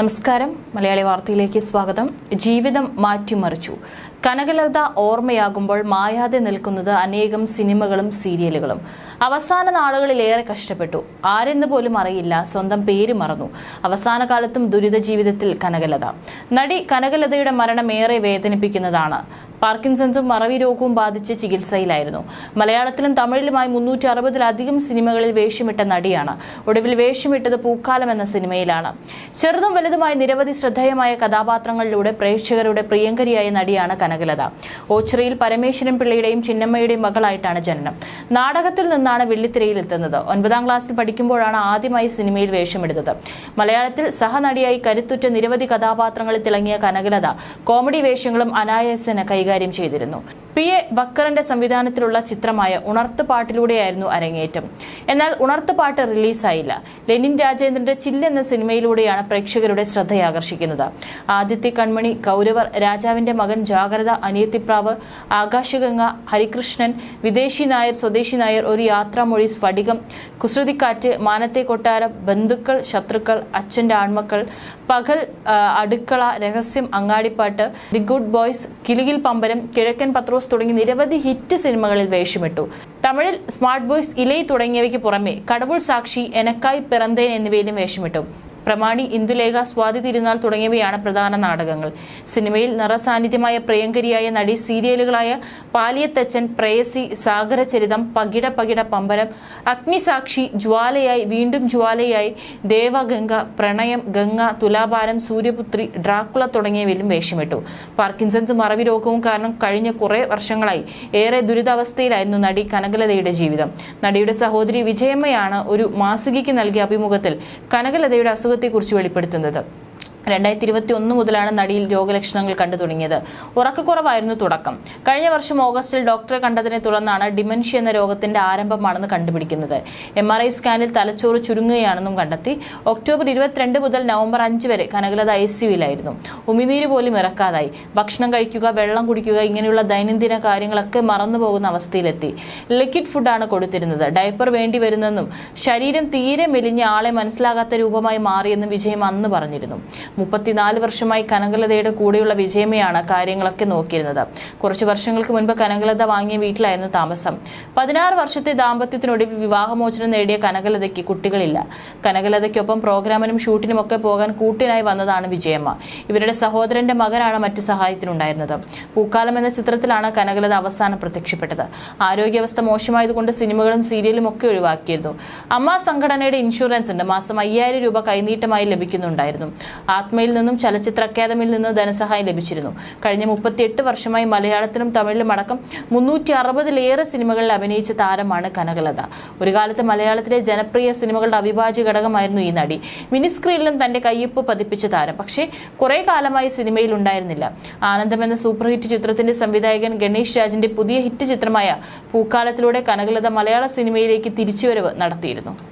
നമസ്കാരം. മലയാളി വാർത്തയിലേക്ക് സ്വാഗതം. ജീവിതം മാറ്റിമറിച്ചു. കനകലത ഓർമ്മയാകുമ്പോൾ മായാതെ നിൽക്കുന്നത് അനേകം സിനിമകളും സീരിയലുകളും. അവസാന നാളുകളിൽ ഏറെ കഷ്ടപ്പെട്ടു. ആരെന്ന് പോലും അറിയില്ല. സ്വന്തം പേര് മറന്നു. അവസാന കാലത്തും ദുരിത ജീവിതത്തിൽ കനകലത. നടി കനകലതയുടെ മരണം ഏറെ വേദനിപ്പിക്കുന്നതാണ്. പാർക്കിൻസൺസും മറവി രോഗവും ബാധിച്ച് ചികിത്സയിലായിരുന്നു. മലയാളത്തിലും തമിഴിലുമായി മുന്നൂറ്റി അറുപതിലധികം സിനിമകളിൽ വേഷമിട്ട നടിയാണ്. ഒടുവിൽ വേഷമിട്ടത് പൂക്കാലം എന്ന സിനിമയിലാണ്. ചെറുതും വലുതുമായ നിരവധി ശ്രദ്ധേയമായ കഥാപാത്രങ്ങളിലൂടെ പ്രേക്ഷകരുടെ പ്രിയങ്കരിയായ നടിയാണ് കനകലത ഓച്ചിറയിൽ പരമേശ്വരൻ പിള്ളയുടെയും ചിന്നമ്മയുടെയും മകളായിട്ടാണ് ജനനം. നാടകത്തിൽ നിന്നാണ് വെള്ളിത്തിരയിൽ എത്തുന്നത്. ഒൻപതാം ക്ലാസ്സിൽ പഠിക്കുമ്പോഴാണ് ആദ്യമായി സിനിമയിൽ വേഷമെടുത്തത്. മലയാളത്തിൽ സഹനടിയായി കരുത്തുറ്റ നിരവധി കഥാപാത്രങ്ങളിൽ തിളങ്ങിയ കനകലത കോമഡി വേഷങ്ങളും അനായാസന കൈകാര്യം ചെയ്തിരുന്നു. പി. എ. ബക്കറിന്റെ സംവിധാനത്തിലുള്ള ചിത്രമായ ഉണർത്തുപാട്ടിലൂടെയായിരുന്നു അരങ്ങേറ്റം. എന്നാൽ ഉണർത്തുപാട്ട് റിലീസായില്ല. ലെനിൻ രാജേന്ദ്രന്റെ ചില്ല് എന്ന സിനിമയിലൂടെയാണ് പ്രേക്ഷകരുടെ ശ്രദ്ധയാകർഷിക്കുന്നത്. ആദിത്യ കൺമണി കൗരവർ രാജാവിന്റെ മകൻ ജാഗ്രത അനിയത്തിപ്രാവ് ആകാശഗംഗ ഹരികൃഷ്ണൻ വിദേശി നായർ സ്വദേശി നായർ ഒരു യാത്രാമൊഴി സ്ഫടികം കുസൃതിക്കാറ്റ് മാനത്തെ കൊട്ടാരം ബന്ധുക്കൾ ശത്രുക്കൾ അച്ഛന്റെ Aanmakkal Pakal Adukkala Rahasyam Angadippattu the good boys Kilukil Pambaram Kizhakkan Pathrose തുടങ്ങി നിരവധി ഹിറ്റ് സിനിമകളിൽ വേഷമിട്ടു. തമിഴിൽ സ്മാർട്ട് ബോയ്സ് ഇലൈ തുടങ്ങിയവയ്ക്ക് പുറമെ കടവുൾ സാക്ഷി എനക്കായ് പിറന്തേൻ എന്നിവയിലും വേഷമിട്ടു. പ്രമാണി ഇന്ദുലേഖ സ്വാതി തിരുനാൾ തുടങ്ങിയവയാണ് പ്രധാന നാടകങ്ങൾ. സിനിമയിൽ നിറസാന്നിധ്യമായ പ്രിയങ്കരിയായ നടി സീരിയലുകളായ പാലിയത്തച്ചൻ പ്രേയസി സാഗരചരിതം പകിട പകിട പമ്പരം അഗ്നിസാക്ഷി ജ്വാലയായി വീണ്ടും ജ്വാലയായി ദേവഗംഗ പ്രണയം ഗംഗ തുലാഭാരം സൂര്യപുത്രി ഡ്രാക്കുള തുടങ്ങിയവയിലും വേഷമിട്ടു. പാർക്കിൻസൺസ് മറവി രോഗവും കാരണം കഴിഞ്ഞ കുറെ വർഷങ്ങളായി ഏറെ ദുരിതാവസ്ഥയിലായിരുന്നു നടി കനകലതയുടെ ജീവിതം. നടിയുടെ സഹോദരി വിജയമ്മയാണ് ഒരു മാസികയ്ക്ക് നൽകിയ അഭിമുഖത്തിൽ കനകലതയുടെ അസുഖത്തെക്കുറിച്ച് വെളിപ്പെടുത്തുന്നത് രണ്ടായിരത്തി ഇരുപത്തി ഒന്ന് മുതലാണ് നടിയിൽ രോഗലക്ഷണങ്ങൾ കണ്ടു തുടങ്ങിയത്. ഉറക്കക്കുറവായിരുന്നു തുടക്കം. കഴിഞ്ഞ വർഷം ഓഗസ്റ്റിൽ ഡോക്ടറെ കണ്ടതിനെ തുടർന്നാണ് ഡിമൻഷ്യ എന്ന രോഗത്തിന്റെ ആരംഭമാണെന്ന് കണ്ടുപിടിക്കുന്നത്. എം ആർ ഐ സ്കാനിൽ തലച്ചോറ് ചുരുങ്ങുകയാണെന്നും കണ്ടെത്തി. ഒക്ടോബർ ഇരുപത്തിരണ്ട് മുതൽ നവംബർ അഞ്ച് വരെ കനകലത ഐ സിയുലായിരുന്നു ഉമിനീര് പോലും ഇറക്കാതായി. ഭക്ഷണം കഴിക്കുക വെള്ളം കുടിക്കുക ഇങ്ങനെയുള്ള ദൈനംദിന കാര്യങ്ങളൊക്കെ മറന്നു പോകുന്ന അവസ്ഥയിലെത്തി. ലിക്വിഡ് ഫുഡാണ് കൊടുത്തിരുന്നത്. ഡയപ്പർ വേണ്ടി വരുന്നെന്നും ശരീരം തീരെ മെലിഞ്ഞ ആളെ മനസ്സിലാകാത്ത രൂപമായി മാറിയെന്നും വിജയം അന്ന് പറഞ്ഞിരുന്നു. മുപ്പത്തിനാല് വർഷമായി കനകലതയുടെ കൂടെയുള്ള വിജയമയാണ് കാര്യങ്ങളൊക്കെ നോക്കിയിരുന്നത്. കുറച്ചു വർഷങ്ങൾക്ക് മുൻപ് കനകലത വാങ്ങിയ വീട്ടിലായിരുന്നു താമസം. പതിനാറ് വർഷത്തെ ദാമ്പത്യത്തിനൊടുവിൽ വിവാഹമോചനം നേടിയ കനകലതയ്ക്ക് കുട്ടികളില്ല. കനകലതയ്ക്കൊപ്പം പ്രോഗ്രാമിനും ഷൂട്ടിനും ഒക്കെ പോകാൻ കൂട്ടിനായി വന്നതാണ് വിജയമ്മ. ഇവരുടെ സഹോദരന്റെ മകനാണ് മറ്റു സഹായത്തിനുണ്ടായിരുന്നത്. പൂക്കാലം എന്ന ചിത്രത്തിലാണ് കനകലത അവസാനം പ്രത്യക്ഷപ്പെട്ടത്. ആരോഗ്യാവസ്ഥ മോശമായതുകൊണ്ട് സിനിമകളും സീരിയലും ഒക്കെ ഒഴിവാക്കിയിരുന്നു. അമ്മ സംഘടനയുടെ ഇൻഷുറൻസ് ഉണ്ട്. മാസം അയ്യായിരം രൂപ കൈനീട്ടമായി ലഭിക്കുന്നുണ്ടായിരുന്നു. ആത്മയിൽ നിന്നും ചലച്ചിത്ര അക്കാദമിയിൽ നിന്ന് ധനസഹായം ലഭിച്ചിരുന്നു. കഴിഞ്ഞ മുപ്പത്തിയെട്ട് വർഷമായി മലയാളത്തിലും തമിഴിലും അടക്കം മുന്നൂറ്റി അറുപതിലേറെ സിനിമകളിൽ അഭിനയിച്ച താരമാണ് കനകലത. ഒരു കാലത്ത് മലയാളത്തിലെ ജനപ്രിയ സിനിമകളുടെ അവിഭാജ്യ ഘടകമായിരുന്നു ഈ നടി. മിനിസ്ക്രീനിലും തന്റെ കയ്യൊപ്പ് പതിപ്പിച്ച താരം. പക്ഷേ കുറെ കാലമായി സിനിമയിൽ ഉണ്ടായിരുന്നില്ല. ആനന്ദം എന്ന സൂപ്പർ ഹിറ്റ് ചിത്രത്തിന്റെ സംവിധായകൻ ഗണേഷ് രാജിന്റെ പുതിയ ഹിറ്റ് ചിത്രമായ പൂക്കാലത്തിലൂടെ കനകലത മലയാള സിനിമയിലേക്ക് തിരിച്ചുവരവ് നടത്തിയിരുന്നു.